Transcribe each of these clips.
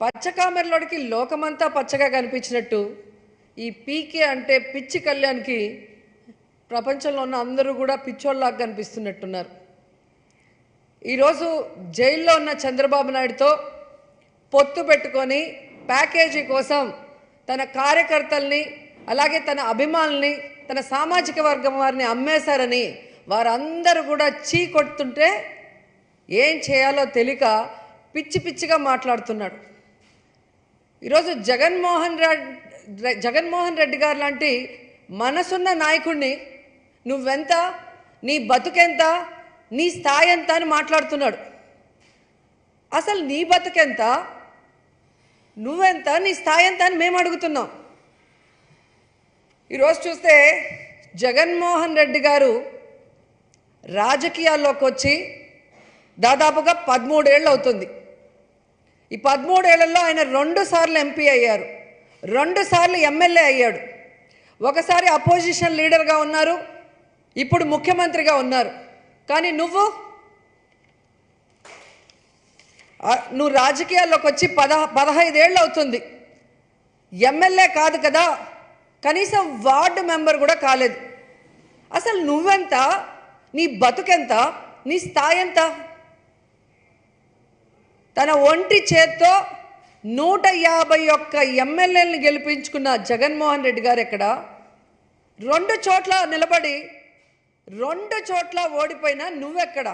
పచ్చకామెరలోడికి లోకమంతా పచ్చగా కనిపించినట్టు ఈ పీకే అంటే పిచ్చి కళ్యాణ్కి ప్రపంచంలో ఉన్న అందరూ కూడా పిచ్చోళ్ళలాగా కనిపిస్తున్నట్టున్నారు. ఈరోజు జైల్లో ఉన్న చంద్రబాబు నాయుడుతో పొత్తు పెట్టుకొని ప్యాకేజీ కోసం తన కార్యకర్తల్ని అలాగే తన అభిమానుల్ని తన సామాజిక వర్గం వారిని అమ్మేశారని వారందరూ కూడా చీ కొడుతుంటే ఏం చేయాలో తెలియక పిచ్చి పిచ్చిగా మాట్లాడుతున్నాడు. ఈరోజు జగన్మోహన్ రెడ్డి జగన్మోహన్ రెడ్డి గారు లాంటి మనసున్న నాయకుడిని నువ్వెంత నీ బతుకెంత నీ స్థాయి ఎంత అని మాట్లాడుతున్నాడు. అసలు నీ బతుకెంత నువ్వెంత నీ స్థాయి ఎంత అని మేము అడుగుతున్నాం. ఈరోజు చూస్తే జగన్మోహన్ రెడ్డి గారు రాజకీయాల్లోకి వచ్చి దాదాపుగా పదమూడేళ్ళు అవుతుంది ఈ పదమూడేళ్ళలో ఆయన రెండు సార్లు ఎంపీ అయ్యారు. రెండు సార్లు ఎమ్మెల్యే అయ్యాడు. ఒకసారి అపోజిషన్ లీడర్గా ఉన్నారు. ఇప్పుడు ముఖ్యమంత్రిగా ఉన్నారు. కానీ నువ్వు? నువ్వు రాజకీయాల్లోకి వచ్చి పద పదహైదేళ్ళు అవుతుంది. ఎమ్మెల్యే కాదు కదా. కనీసం వార్డు మెంబర్ కూడా కాలేదు. అసలు నువ్వెంత? నీ బతుకెంత? నీ స్థాయి ఎంత? తన ఒంటి చేత్తో నూట యాభై ఒక్క ఎమ్మెల్యేలను గెలిపించుకున్న జగన్మోహన్ రెడ్డి గారు ఎక్కడ? రెండు చోట్ల నిలబడి రెండు చోట్ల ఓడిపోయినా నువ్వెక్కడ?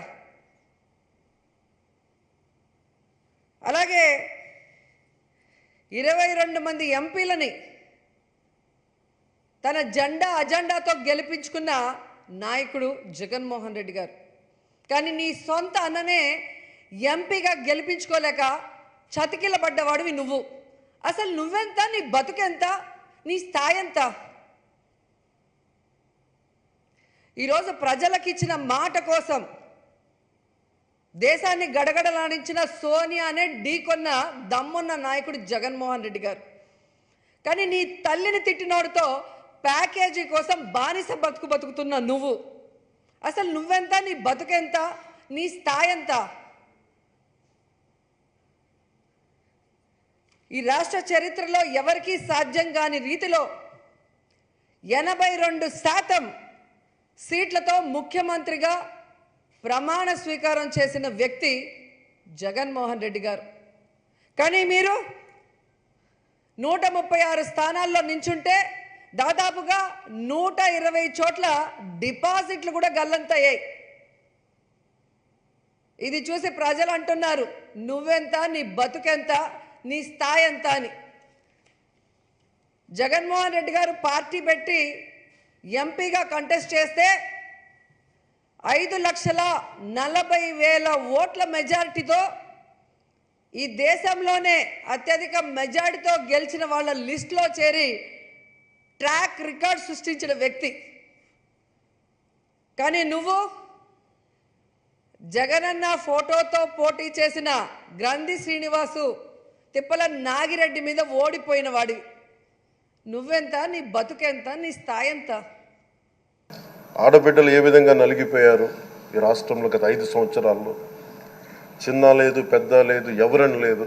అలాగే ఇరవై రెండు మంది ఎంపీలని తన జెండా అజెండాతో గెలిపించుకున్న నాయకుడు జగన్మోహన్ రెడ్డి గారు. కానీ నీ సొంత అన్ననే ఎంపీగా గెలిపించుకోలేక చతికిలబడ్డవాడివి నువ్వు. అసలు నువ్వెంత? నీ బతుకెంత? నీ స్థాయి ఎంత ఈరోజు ప్రజలకు ఇచ్చిన మాట కోసం దేశాన్ని గడగడలాడించిన సోనియానే ఢీకొన్న దమ్మున్న నాయకుడు జగన్మోహన్ రెడ్డి గారు. కానీ నీ తల్లిని తిట్టినోడితో ప్యాకేజీ కోసం బానిస బతుకు బతుకుతున్న నువ్వు. అసలు నువ్వెంత? నీ బతుకెంత? నీ స్థాయి ఎంత ఈ రాష్ట్ర చరిత్రలో ఎవరికీ సాధ్యం కాని రీతిలో ఎనభై రెండు శాతం సీట్లతో ముఖ్యమంత్రిగా ప్రమాణ స్వీకారం చేసిన వ్యక్తి జగన్మోహన్ రెడ్డి గారు. కానీ మీరు నూట ముప్పై ఆరు స్థానాల్లో నించుంటే దాదాపుగా నూట ఇరవై చోట్ల డిపాజిట్లు కూడా గల్లంతయ్యాయి. ఇది చూసి ప్రజలు అంటున్నారు నువ్వెంత నీ బతుకెంత నీ స్థాయి ఎంత అని. జగన్మోహన్ రెడ్డి గారు పార్టీ పెట్టి ఎంపీగా కంటెస్ట్ చేస్తే ఐదు లక్షల నలభై వేల ఓట్ల మెజారిటీతో ఈ దేశంలోనే అత్యధిక మెజారిటీతో గెలిచిన వాళ్ళ లిస్టులో చేరి ట్రాక్ రికార్డ్ సృష్టించిన వ్యక్తి. కానీ నువ్వు జగనన్న ఫోటోతో పోటీ చేసిన గ్రంథి శ్రీనివాసు తిప్పల నాగిరెడ్డి మీద ఓడిపోయిన వాడివి నువ్వెంత? నీ బతుకెంత? నీ స్థాయి ఎంత ఆడబిడ్డలు ఏ విధంగా నలిగిపోయారు ఈ రాష్ట్రంలో గత ఐదు సంవత్సరాల్లో? చిన్న లేదు పెద్ద లేదు ఎవరని లేదు.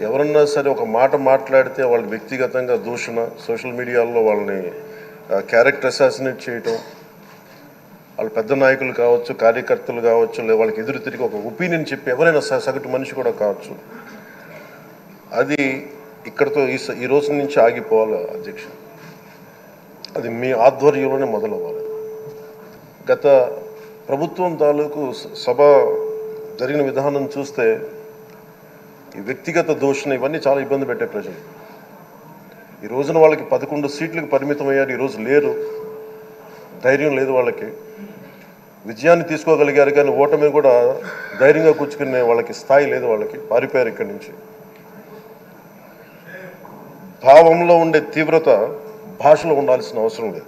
ఎవరన్నా సరే ఒక మాట మాట్లాడితే వాళ్ళు వ్యక్తిగతంగా దూషణ సోషల్ మీడియాలో వాళ్ళని క్యారెక్టర్ అసాసినేట్ చేయటం వాళ్ళు పెద్ద నాయకులు కావచ్చు కార్యకర్తలు కావచ్చు లేదా వాళ్ళకి ఎదురు తిరిగి ఒక ఒపీనియన్ చెప్పి ఎవరైనా స- సగటు మనిషి కూడా కావచ్చు. అది ఇక్కడతో ఈ స- ఈ రోజు నుంచి ఆగిపోవాలి అధ్యక్ష. అది మీ ఆధ్వర్యంలోనే మొదలవ్వాలి. గత ప్రభుత్వం తాలూకు స- సభ జరిగిన విధానం చూస్తే ఈ వ్యక్తిగత దోషణ ఇవన్నీ చాలా ఇబ్బంది పెట్టే ప్రజలు. ఈ రోజున వాళ్ళకి పదకొండు సీట్లకు పరిమితం అయ్యారు ఈరోజు లేరు. ధైర్యం లేదు వాళ్ళకి. విజయాన్ని తీసుకోగలిగారు కానీ ఓటమి కూడా ధైర్యంగా కూర్చుకునే వాళ్ళకి స్థాయి లేదు వాళ్ళకి పారిపోయారు ఇక్కడి నుంచి. భావంలో ఉండే తీవ్రత భాషలో ఉండాల్సిన అవసరం లేదు.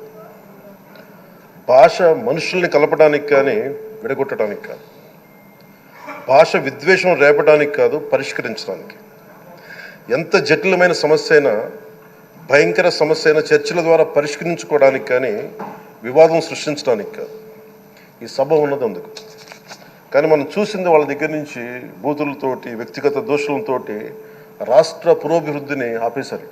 భాష మనుషుల్ని కలపడానికి కానీ విడగొట్టడానికి కాదు. భాష విద్వేషం రేపడానికి కాదు పరిష్కరించడానికి ఎంత జటిలమైన సమస్య అయినా భయంకర సమస్య అయినా చర్చల ద్వారా పరిష్కరించుకోవడానికి కానీ వివాదం సృష్టించడానికి కాదు. ఈ సభ ఉన్నది అందుకు. కానీ మనం చూసింది వాళ్ళ దగ్గర నుంచి బూతులతోటి వ్యక్తిగత దోషులతోటి రాష్ట్ర పురోభివృద్ధిని ఆపేశారు.